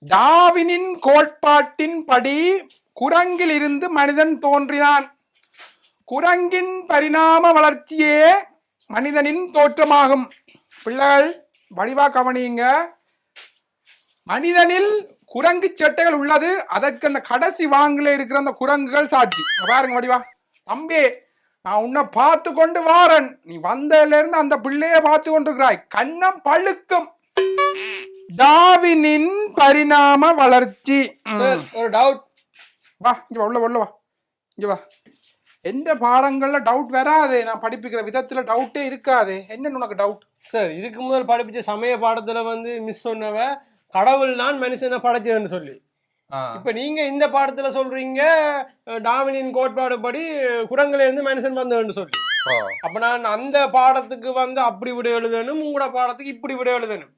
டாவினின் கோட்பாட்டின்படி குரங்கில் இருந்து மனிதன் தோன்றினான். குரங்கின் பரிணாம வளர்ச்சியே மனிதனின் தோற்றமாகும். பிள்ளைகள் வடிவா கவனியுங்க. மனிதனில் குரங்கு சட்டைகள் உள்ளது. அதற்கு அந்த கடைசி வாங்கில இருக்கிற அந்த குரங்குகள் சாட்சி. பாருங்க வடிவா. தம்பி நான் உன்னை பார்த்து கொண்டு வாரன். நீ வந்ததுல இருந்து அந்த பிள்ளைய பார்த்து கொண்டிருக்கிறாய் கண்ணம் பழுக்கும். டாவினின் பரிணாம வளர்ச்சி. ஒரு டவுட் வா இங்க உள்ள உள்ள வா. இங்க வா. எந்த பாடங்கள்ல டவுட் வராது? நான் படிப்பிக்கிற விதத்துல டவுட்டே இருக்காது. என்னன்னு உனக்கு டவுட் சார் இதுக்கு முதல் படிப்பிச்ச சமய பாடத்துல வந்து மிஸ் சொன்னவ கடவுள் நான் மனுஷனை படைச்சதுன்னு சொல்லி. இப்ப நீங்க இந்த பாடத்துல சொல்றீங்க டாமினின் கோட்பாடு படி குரங்குல இருந்து மனுஷன் வந்ததுன்னு சொல்லி. அப்ப நான் அந்த பாடத்துக்கு வந்து அப்படி விட எழுதணும் உங்களோட பாடத்துக்கு இப்படி விட எழுதணும்.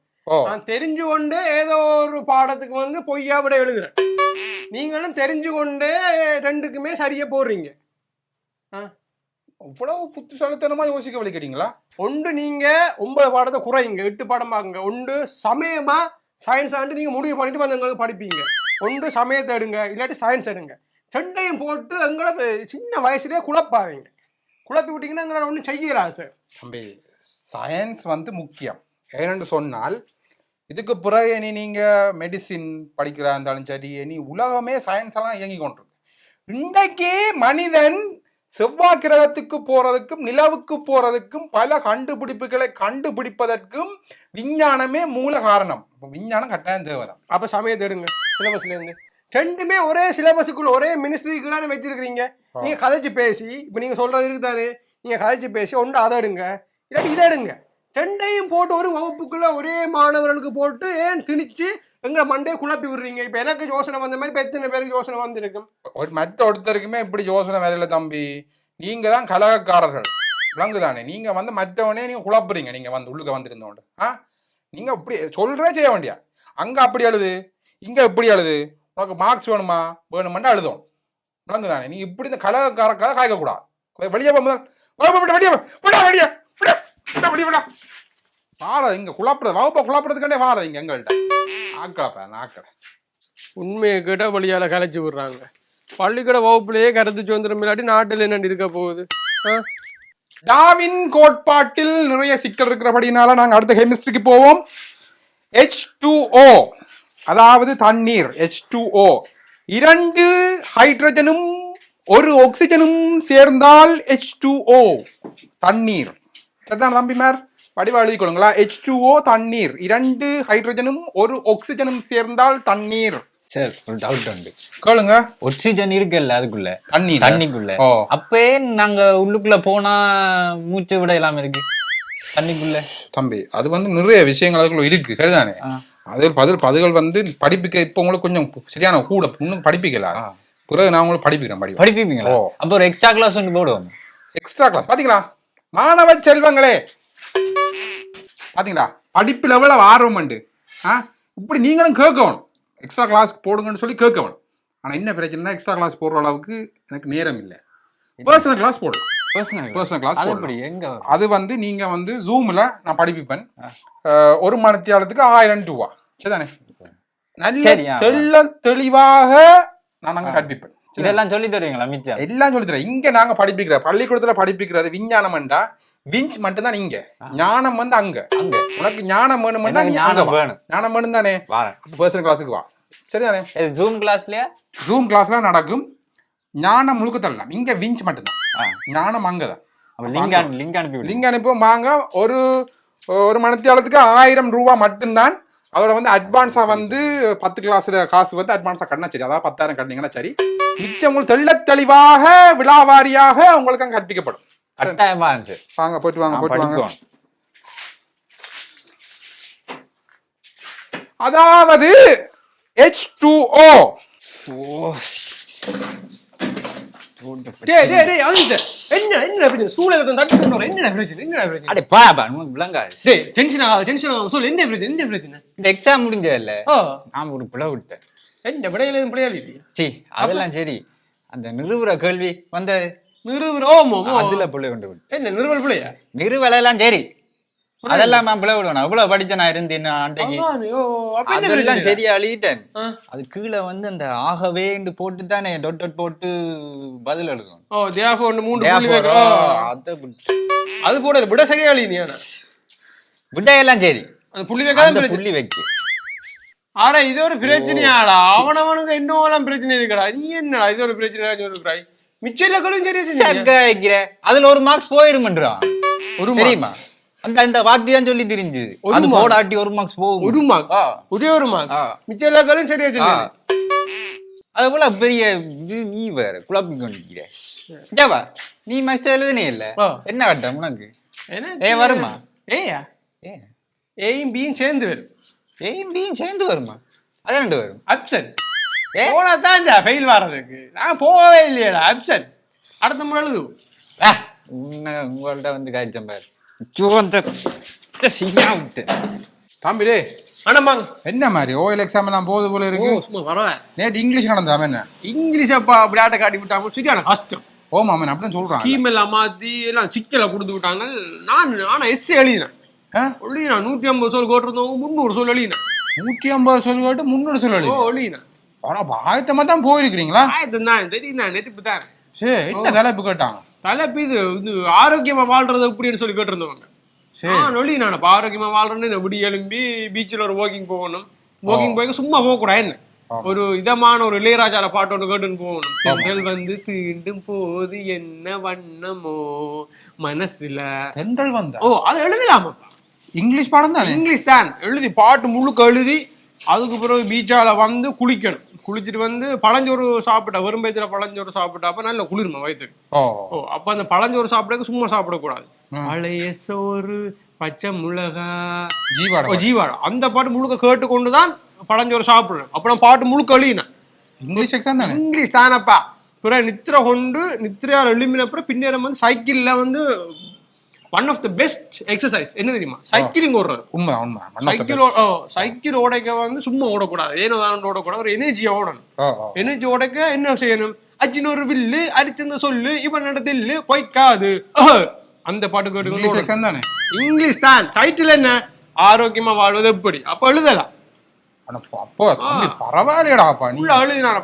நான் தெரிஞ்சு கொண்டு ஏதோ ஒரு பாடத்துக்கு வந்து பொய்யா விட எழுதுறேன். நீங்களும் தெரிஞ்சு கொண்டு ரெண்டுக்குமே சரியா போடுறீங்க. இவ்வளவு புத்திசாலித்தனமா யோசிக்க வலிக்கிறீங்களா? ஒன்று நீங்க ஒன்பது பாடத்தை குறையுங்க எட்டு பாடம் பாக்குங்க ஒன்று சமயமா சயின்ஸ் ஆண்டு நீங்க முடிவு பண்ணிட்டு வந்து எங்களுக்கு படிப்பீங்க. ஒன்று சமயத்தை எடுங்க இல்லாட்டி சயின்ஸ் எடுங்க. ரெண்டையும் போட்டு எங்களை சின்ன வயசுலயே குழப்பாவீங்க. குழப்பி விட்டீங்கன்னா எங்களால் ஒன்றும் செய்யலாம் சார் தம்பி சயின்ஸ் வந்து முக்கியம். ஏனென்று சொன்னால் இதுக்கு பிறகு இனி நீங்க மெடிசின் படிக்கிறா இருந்தாலும் சரி இனி உலகமே சயின்ஸ் எல்லாம் இயங்கி கொண்டிருக்கு. இன்றைக்கு மனிதன் செவ்வாய் கிரகத்துக்கு போறதுக்கும் நிலவுக்கு போறதுக்கும் பல கண்டுபிடிப்புகளை கண்டுபிடிப்பதற்கும் விஞ்ஞானமே மூல காரணம். இப்ப விஞ்ஞானம் கட்டாயம் தேவைதான். அப்ப சமயத்தை எடுங்க சிலபஸ்ல இருந்து. ரெண்டுமே ஒரே சிலபஸுக்குள்ள ஒரே மினிஸ்ட்ரிக்குள்ளான வச்சிருக்கிறீங்க. ஆ. நீங்க கதைச்சு பேசி இப்ப நீங்க சொல்றது இருக்குதானே நீங்க கதைச்சு பேசி ஒன்று அதை எடுங்க இல்லாட்டி இதை எடுங்க. ரெண்டையும் போட்டு ஒரு வகுப்புக்குள்ள ஒரே மாணவர்களுக்கு போட்டு ஏன் திணிச்சு எங்களை மண்டே குழப்பி விடுறீங்க? இப்ப எனக்கு யோசனை வந்த மாதிரி இப்ப எத்தனை பேருக்கு யோசனை வந்திருக்கும்? ஒரு மற்ற ஒருத்தருக்குமே இப்படி யோசனை வரையில தம்பி. நீங்க தான் கலகக்காரர்கள் விளங்குதானே நீங்க வந்து மற்றவனே நீங்க குழப்புறீங்க. நீங்க வந்து உள்ளுக்க வந்திருந்தோண்டு ஆ? நீங்க இப்படி சொல்றே செய்ய வேண்டியா? அங்க அப்படி அழுது இங்க இப்படி அழுது உனக்கு மார்க்ஸ் வேணுமா? வேணுமெண்டா அழுதும் விளங்குதானே நீ இப்படி இந்த கலகக்காரக்காக காய்க்க கூடாது வெளியே போகும்போது வெளியே வெளியே வெளியே. வார இங்க குழப்புறது வகுப்பை குழப்புறதுக்காண்டே வார இங்க எங்கள்கிட்ட ஆக்கலப்பா நாக்கல உண்மையை கேட்ட வழியால கலைச்சு விடுறாங்க. பள்ளிக்கூட வகுப்புலயே கருத்து சுதந்திரம் இல்லாட்டி நாட்டில் என்ன இருக்க போகுது? ஆ? டாவின் கோட்பாட்டில் நிறைய சிக்கல் இருக்கிறபடினால நாங்க அடுத்த கெமிஸ்ட்ரிக்கு போவோம். H2O அதாவது தண்ணீர் H2O இரண்டு ஹைட்ரஜனும் ஒரு ஆக்சிஜனும் சேர்ந்தால் H2O தண்ணீர். சரிதான் தம்பிமார் வடிவா எழுதிக் கொள்ளுங்களா H2O தண்ணீர் இரண்டு ஹைட்ரஜனும் ஒரு ஆக்சிஜனும் சேர்ந்தால் தண்ணீர் சார் ஒரு டவுட் உண்டு கேளுங்க ஒக்சிஜன் இருக்குல்ல அதுக்குள்ள தண்ணீர் தண்ணிக்குள்ள அப்பயே நாங்க உள்ளுக்குள்ள போனா மூச்சு விட இல்லாம இருக்கு தண்ணிக்குள்ள தம்பி அது வந்து நிறைய விஷயங்கள் அதுக்குள்ள இருக்கு சரிதானே. அது பதில் பதில்கள் வந்து படிப்பிக்க இப்போ உங்களுக்கு கொஞ்சம் சரியான கூட இன்னும் படிப்பிக்கல. பிறகு நான் உங்களுக்கு படிப்பிக்கிறேன் படி படிப்பீங்களா ஓ. அப்ப ஒரு எக்ஸ்ட்ரா கிளாஸ் ஒன்று போடுவோம் எக்ஸ்ட்ரா கிளாஸ் பாத்தீங்களா மாணவ செல்வங்களே. பாத்தீங்களா? படிப்பு லெவலில் ஆர்வம் உண்டு? ஆ? இப்படி நீங்களும் கேட்கணும். எக்ஸ்ட்ரா கிளாஸ் போடுங்கன்னு சொல்லி கேட்கணும். ஆனா என்ன பிரச்சனைனா எக்ஸ்ட்ரா கிளாஸ் போடுற அளவுக்கு எனக்கு நேரம் இல்லை. பர்சனல் கிளாஸ் போடலாம். பர்சனல் பர்சனல் கிளாஸ் அது போடலாம். அது வந்து நீங்க வந்து ஜூம்ல நான் படிப்பிப்பேன். ஒரு மணித்தியாலத்துக்கு ஆயிரம் ரூபா. சரிதானே? நல்ல. தெள்ள தெளிவாக நான் அங்க கற்பிப்பேன்? இதெல்லாம் சொல்லி தருவீங்களா மிச்சம்? எல்லாம் சொல்லி தரேன் இங்க நாங்க படிப்பிக்கிற பள்ளிக்கூடத்துல படிப்பிக்கிறது விஞ்ஞானம்டா விஞ்ச் மட்டும்தான் இங்க. ஞானம் வந்து அங்க. அங்க. உனக்கு ஞானம் வேணும்னா ஞானம். வேணும். ஞானம் வேணும் தானே பர்சனல் கிளாஸுக்கு வா. சரிதானே? ஜூம் கிளாஸ்லயா ஜூம் கிளாஸ்ல நடக்கும். ஞானம் முழுக்க தரலாம். இங்க விஞ்ச் மட்டும்தான். ஞானம் அங்கதான் லிங்க் லிங்க் அனுப்பி லிங்க் அனுப்புவோம். வாங்க. ஒரு ஒரு மணித்தியாலத்துக்கு ஆயிரம் ரூபா மட்டும்தான். அதோட வந்து அட்வான்ஸா வந்து பத்து கிளாஸ்ல காசு வந்து அட்வான்ஸா கட்டினா சரி. அதாவது பத்தாயிரம் கட்டினீங்கன்னா சரி. உங்களுக்கு தெள்ள தெளிவாக விழாவாரியாக உங்களுக்கு அங்க கற்பிக்கப்படும் கட்டாயமா இருந்துச்சு. வாங்க போயிட்டு வாங்க போயிட்டு வாங்க. அதாவது H2O டேய் டேய் டேய் அது என்ன என்ன பிரச்சனை? என்ன இந்த விடையில எதுவும் பிள்ளையாளி சி அதெல்லாம் சரி. அந்த நிறுவுற கேள்வி வந்த நிறுவன ஓமோ அதுல பிள்ளை கொண்டு என்ன நிறுவல் பிள்ளையா? நிறுவல எல்லாம் சரி அதெல்லாம் நான் பிள்ளை விடணும் அவ்வளவு படிச்ச நான் இருந்தேன் பிரச்சனை? சரியா அழிட்டேன். அது கீழே வந்து அந்த ஆகவேன்னு போட்டு தானே டொட் டொட் போட்டு பதில் எழுதணும். ஓ தேவ ஒன்று வைக்கிறோம் அதை அது போட விட சரியா ஆனா. விடையெல்லாம் சரி. அந்த புள்ளி பிரச்சனை புள்ளி வைக்க. ஆடா இது ஒரு பிரச்சனையாடா. அவனவனுக்கு என்னவெல்லாம் பிரச்சனை இருக்குடா. நீ என்னடா இது ஒரு பிரச்சனை சொல்லுறாய் மிச்ச இலக்களும் சரி அதுல ஒரு மார்க்ஸ் போயிடுமன்றான் ஒரு தெரியுமா? அந்த இந்த வாத்தி தான் சொல்லி தெரிஞ்சு ஒரு அது. போடாட்டி ஒரு மார்க்ஸ் போகும். ஒரு மார்க். ஒரே ஒரு மார்க். மிச்ச இலக்களும் சரியா அது போல பெரிய இது நீ வேற குழப்பி கொண்டிருக்கிற. நீ மேக்ஸ் எழுதுனே இல்ல. என்ன கட்டம் உனக்கு? ஏ வருமா? ஏயா. ஏ ஏயும் பியும் சேர்ந்து வரும். ஏயும் பியும் சேர்ந்து வருமா? அது ரெண்டு வரும். அப்சன் ஏ? போனா தான்டா ஃபெயில் வர்றதுக்கு. நான் போகவே இல்லையாடா. அப்சன் அடுத்த முறை எழுதுவோம். ஆ, உன்னை உங்கள்ட்ட வந்து காய்ச்சம் பாரு. ஐயோ, அந்த இந்த செய்யா விட்டு. தம்பி டே ஆனாமாங்க என்ன மாதிரி? ஓஎல் எக்ஸாம் எல்லாம் போகுது போல இருக்கு. சும்மா வரவேன். நேற்று இங்கிலீஷ் நடந்தாம என்ன? இங்கிலீஷ் அப்பா விளையாட்டை காட்டி விட்டாங்க சரியான கஷ்டம் ஓமா அவன் அப்படிதான் சொல்றான் ஸ்கீம் எல்லாம் மாத்தி எல்லாம் சிக்கலை கொடுத்து விட்டாங்க. நான் ஆனா எஸ் எழுதினேன். எழுதினேன் நூற்றி ஐம்பது சொல் கோட்டிருந்தவங்க முந்நூறு சொல் எழுதினேன் நூற்றி ஐம்பது சொல் கேட்டு முந்நூறு சொல் ஓ எழுதி எழுதினேன் ஆயத்தமா தான் போயிருக்கிறீங்களா? ஆயத்தம் தான். தெரியும் நெட்டிப்பு தான் சரி என்ன தலைப்பு கேட்டாங்க? தலைப்பு இது இது ஆரோக்கியமா வாழ்றது எப்படின்னு சொல்லி கேட்டிருந்தவங்க. சரி. நொழி நான் இப்போ ஆரோக்கியமா வாழ்றேன்னு விடி எழும்பி பீச்சில் ஒரு வாக்கிங் போகணும். வாக்கிங் போய் சும்மா போகக்கூடாது என்ன. ஒரு இதமான ஒரு இளையராஜால பாட்டு ஒன்று கேட்டுன்னு போகணும். தென்றல் வந்து தீண்டும் போது என்ன வண்ணமோ மனசுல. தென்றல் வந்தா? ஓ அது எழுதலாமாப்பா? இங்கிலீஷ் பாடம் தானே? இங்கிலீஷ் தான். எழுதி பாட்டு முழுக்க எழுதி அதுக்கு பிறகு பீச்சால வந்து குளிக்கணும். குளிச்சுட்டு வந்து பழஞ்சோறு சாப்பிட்டா வெறும் வயிற்றுல பழஞ்சோறு சாப்பிட்டா அப்ப நல்ல குளிர்மா வயிற்றுக்கு ஓ. அப்ப அந்த பழஞ்சோறு சாப்பிடக்கு சும்மா சாப்பிடக்கூடாது. பழைய சோறு பச்சை மிளகா ஜீவாடா ஓ, ஜீவாடா. அந்த பாட்டு முழுக்க கேட்டுக்கொண்டு தான் பழஞ்சோறு சாப்பிடுறேன் அப்புறம் பாட்டு முழுக்க எழுதினேன் இங்கிலீஷ் எக்ஸாம் தானே? இங்கிலீஷ் தானப்பா. பிறகு நித்திரை கொண்டு நித்திரையால் எழுமின அப்புறம் பின்னேறம் வந்து சைக்கிள்ல வந்து one of the best exercise என்ன தெரியுமா? சைக்கிளிங் ஓடுறது. உண்மை உண்மை. சைக்கிள் சைக்கிள் ஓடைக்க வந்து சும்மா ஓடக்கூடாது. ஏனோ தான் ஓடக்கூடாது. ஒரு எனர்ஜியா ஓடணும். எனர்ஜி ஓடைக்க என்ன செய்யணும்? அச்சினொரு வில்லு அடிச்சந்த சொல்லு இவன் நடத்தில்லு பொய்க்காது. அந்த பாட்டு கேட்டு தானே? இங்கிலீஷ் தான். டைட்டில் என்ன? ஆரோக்கியமா வாழ்வது எப்படி? அப்ப எழுதலாம். அப்போ- பரவாயில்லையடாப்பா நீ.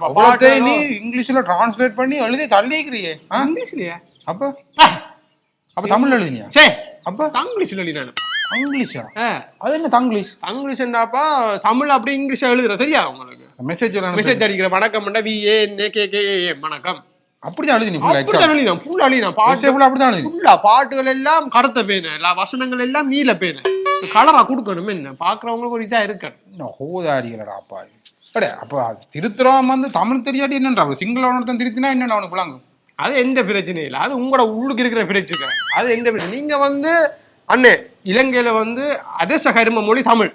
அவ்வளோத்தையும் நீ இங்கிலீஷ்ல டிரான்ஸ்லேட் பண்ணி எழுதி தள்ளிக்கிறியே? இங்கிலீஷ்லயா அப்ப? அப்ப தமிழ் எழுதினியா? சே! அப்ப? தங்கிலீஷ்ல எழுதினானு இங்கிலீஷா ஆ, அது என்ன தங்கிலீஷ்? தங்கிலீஷ் என்னப்பா? தமிழ் அப்படியே இங்கிலீஷ் எழுதுற சரியா உங்களுக்கு? மெசேஜ் மெசேஜ் அடிக்கிற வணக்கம் வி ஏ நே கே கே ஏ, வணக்கம். அப்படிதான் எழுதி நீ ஃபுல்லா எக்ஸாம் அப்படிதான் எழுதினான் ஃபுல்லா எழுதினான் பாட்டு ஃபுல்லா அப்படிதான் எழுதி ஃபுல்லா பாட்டுகள் எல்லாம் கருத்த பேனு. வசனங்கள் எல்லாம் நீல பேனு. கலரா கொடுக்கணும் என்ன? பாக்குறவங்களுக்கு ஒரு இதா இருக்கணும். இன்னும் ஹோதாடிகளடாப்பா அடே அப்போ அது திருத்துறவன் வந்து தமிழ் தெரியாட்டி என்னன்றா? சிங்கள ஒருத்தன் திருத்தினா என்னென்ன அவனுக்கு விளங்கும்? அது எந்த பிரச்சனை இல்லை. அது உங்களோட உள்ளுக்கு இருக்கிற பிரச்சனை. அது எந்த பிரச்சனை? நீங்க வந்து அண்ணே இலங்கையில வந்து அரச கரும மொழி தமிழ்.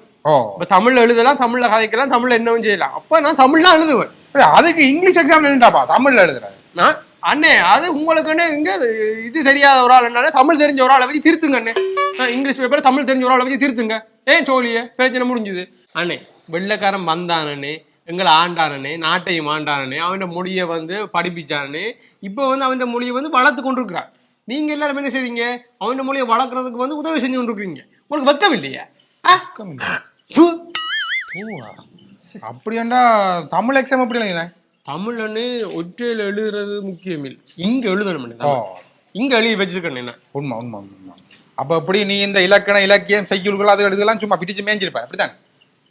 இப்ப தமிழ்ல எழுதலாம் தமிழ்ல கதைக்கலாம் தமிழ்ல என்னவும் செய்யலாம். அப்ப நான் தமிழ்லாம் எழுதுவேன். அதுக்கு இங்கிலீஷ் எக்ஸாம் என்னடாப்பா? தமிழ்ல எழுதுறாரு நான் அண்ணே அது உங்களுக்குன்னு இங்க இது தெரியாத ஒரு ஆள் என்னன்னா தமிழ் தெரிஞ்ச ஒரு ஆளை வச்சு திருத்துங்க அண்ணே. நான் இங்கிலீஷ் பேப்பர் தமிழ் தெரிஞ்ச ஒரு ஆளை வச்சு திருத்துங்க. ஏன் சோழிய? பிரச்சனை முடிஞ்சுது. அண்ணே வெள்ளைக்காரன் வந்தானே எங்களை ஆண்டானே நாட்டையும் ஆண்டானே அவன் மொழியை வந்து படிப்பிச்சானே இப்போ வந்து அவன் மொழியை வந்து வளர்த்து கொண்டு இருக்கிறான் நீங்க எல்லாரும் என்ன செய்றீங்க? அவன் மொழியை வளர்க்கறதுக்கு வந்து உதவி செஞ்சு கொண்டு இருக்கிறீங்க உங்களுக்கு வெக்கம் இல்லையா. அப்படியாண்டா தமிழ் எக்ஸாம் எப்படி எழுதினேன் தமிழ்னு ஒற்றையில் எழுதுறது முக்கியம் இல்லை. இங்க எழுதணும். இங்க எழுதி வச்சிருக்கேன் என்ன உண்மை உண்மை உண்மை அப்ப எப்படி நீ இந்த இலக்கண இலக்கியம் செய்யுள்கள் அது எழுதலாம் சும்மா பிடிச்சு மேய்ஞ்சிருப்ப? அப்படித்தானே?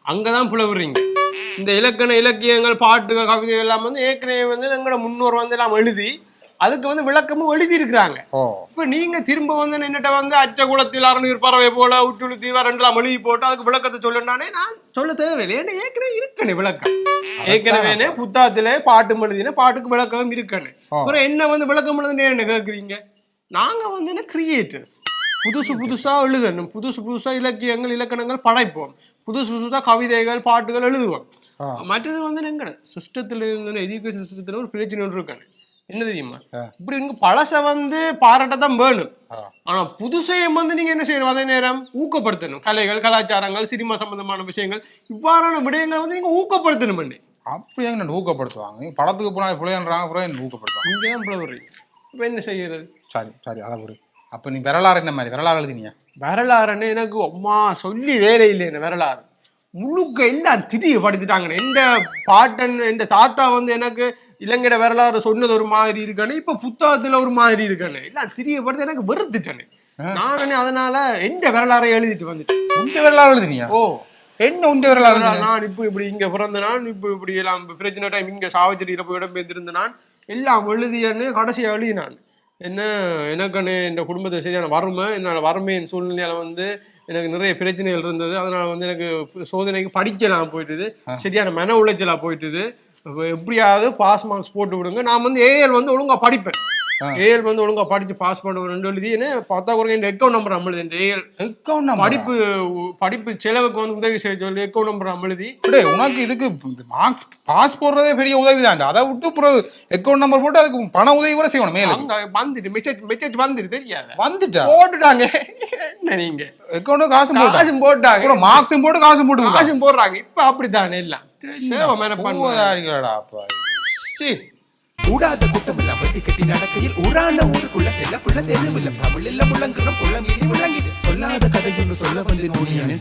அங்கதான் புலவுறீங்க இந்த இலக்கண இலக்கியங்கள் பாட்டுகள் கவிதைகள் எல்லாம் வந்து ஏற்கனவே வந்து எங்களோட முன்னோர் வந்து எல்லாம் எழுதி அதுக்கு வந்து விளக்கமும் எழுதி இருக்கிறாங்க இப்ப நீங்க திரும்ப வந்து என்னட்ட வந்து அற்ற குளத்தில் அறநீர் பறவை போல உற்றுழு தீவா ரெண்டுலாம் எழுதி போட்டு அதுக்கு விளக்கத்தை சொல்லுனானே நான் சொல்ல தேவையில்லை. ஏன்னா ஏற்கனவே இருக்கனே விளக்கம். ஏற்கனவே புத்தாத்துல பாட்டு எழுதின பாட்டுக்கு விளக்கம் இருக்கனே ஓ. அப்புறம் என்ன வந்து விளக்கம் எழுதுனே என்ன கேக்குறீங்க? நாங்க வந்து என்ன கிரியேட்டர்ஸ் புதுசு புதுசா எழுதணும் புதுசு புதுசா இலக்கியங்கள் இலக்கணங்கள் படைப்போம். புதுசு புதுசா கவிதைகள் பாட்டுகள் எழுதுவோம். மற்றது வந்து எங்கட சிஸ்டத்துல இருந்து எஜுகேஷன் சிஸ்டத்துல ஒரு பிரச்சனை ஒன்று இருக்கானே? என்ன தெரியுமா. இப்படி இங்க பழச வந்து பாராட்டத்தான் வேணும். ஆ. ஆனா புதுசையும் வந்து நீங்க என்ன செய்யணும்? அதே நேரம் ஊக்கப்படுத்தணும். கலைகள் கலாச்சாரங்கள் சினிமா சம்பந்தமான விஷயங்கள் இவ்வாறான விடயங்களை வந்து நீங்க ஊக்கப்படுத்தணும் பண்ணி. அப்படி எங்க நான் ஊக்கப்படுத்துவாங்க? படத்துக்கு போனா அப்புறம் என்ன ஊக்கப்படுத்துவாங்க. இங்கே தான் இப்போ என்ன செய்யறது? சரி சரி அதை அப்ப நீ விரலாறு என்ன மாதிரி? விரலாறு எழுதினியா? வரலாறுன்னு எனக்கு அம்மா சொல்லி வேலை இல்லை என்ன வரலாறு. முழுக்க எல்லாம் திரிய படுத்திட்டாங்க எந்த பாட்டன் எந்த தாத்தா வந்து எனக்கு இலங்கையோட வரலாறு சொன்னது ஒரு மாதிரி இருக்கானு இப்ப புத்தகத்துல ஒரு மாதிரி இருக்கானு எல்லாம் திரியப்படுத்தி எனக்கு வெறுத்துட்டேன்னு நானே அதனால எந்த வரலாறை எழுதிட்டு வந்துட்டேன்? உண்ட வரலாறு எழுதுனியா? ஓ. என்ன உண்ட வரலாறு? நான் இப்ப இப்படி இங்க பிறந்த நான் இப்ப இப்படி எல்லாம் பிரச்சனை டைம் இங்க சாவச்சேரியில போய் இடம் பெயர்ந்திருந்த நான் எல்லாம் எழுதியன்னு கடைசியா எழுதினான் என்ன எனக்குன்னு இந்த குடும்பத்தை சரியான வறுமை என்னோட வறுமையின் சூழ்நிலையால வந்து எனக்கு நிறைய பிரச்சனைகள் இருந்தது. அதனால வந்து எனக்கு சோதனைக்கு படிக்கலாம் போயிட்டுது. சரியான மன உளைச்சலா போயிட்டுது. எப்படியாவது பாஸ் மார்க்ஸ் போட்டு விடுங்க. நான் வந்து ஏஎல் வந்து ஒழுங்கா படிப்பேன். ஏஎல் வந்து ஒழுங்கா படிச்சு பாஸ் பண்ண ரெண்டு எழுதி என்ன பார்த்தா குறைங்க அக்கௌண்ட் நம்பர் இந்த ஏஎல் ஆ? படிப்பு படிப்பு செலவுக்கு வந்து உதவி செய்ய சொல்லி அக்கௌண்ட் நம்பர் டேய், உனக்கு இதுக்கு மார்க்ஸ் பாஸ் போடுறதே பெரிய உதவி தான் அதை விட்டு பிறகு அக்கௌண்ட் நம்பர் போட்டு அதுக்கு பண உதவி கூட செய்யணும் மேல வந்துட்டு மெசேஜ் மெசேஜ் வந்துட்டு தெரியாது? வந்துட்டா? போட்டுட்டாங்க. என்ன நீங்க? அக்கௌண்ட் காசு காசும் போட்டாங்க. மார்க்ஸும் போட்டு காசும் போட்டு. காசும் போடுறாங்க. இப்ப அப்படித்தானே எல்லாம். சேவை மேல பண்ணுவாங்க. அப்பா. சீ. கூடாத கூட்டமெல்லாம் வெட்டி கட்டி நடக்கையில் ஊரான ஊருக்குள்ள செல்ல புள்ள தெருவில் முழங்குறோம் முழங்குற புள்ளங்கி முழங்கிட்டு சொல்லாத கதையொன்று சொல்ல வந்து